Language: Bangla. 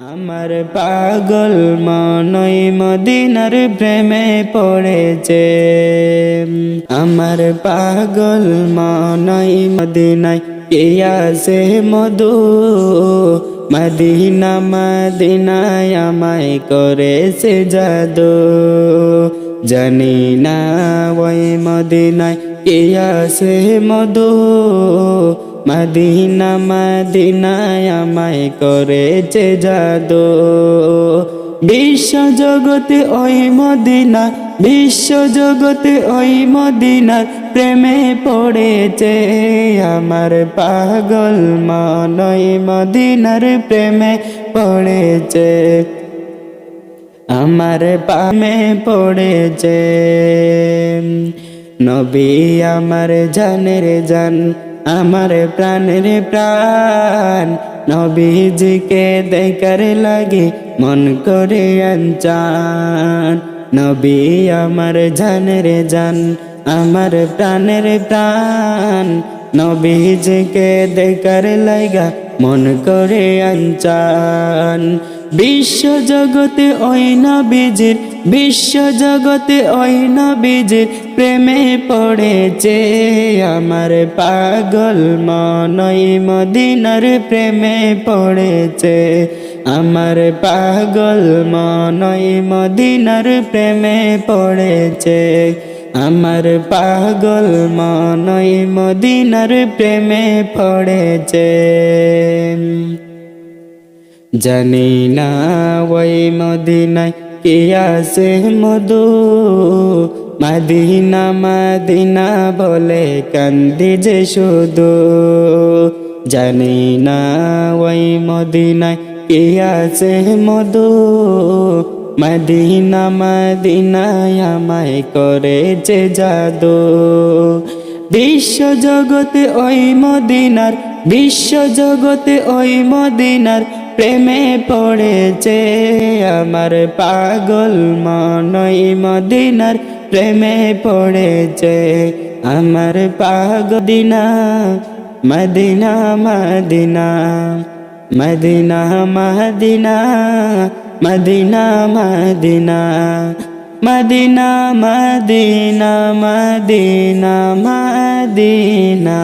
আমার পাগল মনই মদিনার প্রেমে পড়েছে। আমার পাগল মনই মদিনায় কে আছে মধু? মদিনা মদিনায় আমায় করেছে জাদু। জানি না ওই মদিনায় কে আছে মধু। মদিনা মদিনায় আমায় করেছে জাদু। বিশ্ব জগতে ওই মদিনা, বিশ্ব জগতে ওই মদিনার প্রেমে পড়েছে আমার পাগল মন। ওই মদিনার প্রেমে পড়েছে, আমার পামে পড়েছে। নবী আমার জানের জান আমার প্রাণের প্রাণ, নবীজিকে দেখার লাগে মন করে আনচান। নবী আমার জানের জান, আমার প্রাণের প্রাণ, নবীজিকে দেখার লাগা মন করে আনচান। বিশ্ব জগতে ওই নবীজির বিশ্ব জগতে ওই নবীজির প্রেমে পড়েছে আমার পাগল মনই মদিনার প্রেমে পড়েছে আমার পাগল মনই মদিনার প্রেমে পড়েছে আমার পাগল মনই মদিনার প্রেমে পড়েছে। জানি না ওই মদিনায় কে আছে মধু। মাদিনা মাদিনা বলে কান্দি যে শুধু। জানি না ওই মদিনায় কে আছে মধু। মদিনা মদিনায় আমায় করেছে জাদু। বিশ্ব জগতে ওই মদিনার, বিশ্ব জগতে ওই মদিনার প্রেমে পড়েছে আমার পাগল মনই মদিনার প্রেমে পড়েছে আমার পাগদিনা Medina Medina Medina Medina Medina Medina Medina Medina Medina Medina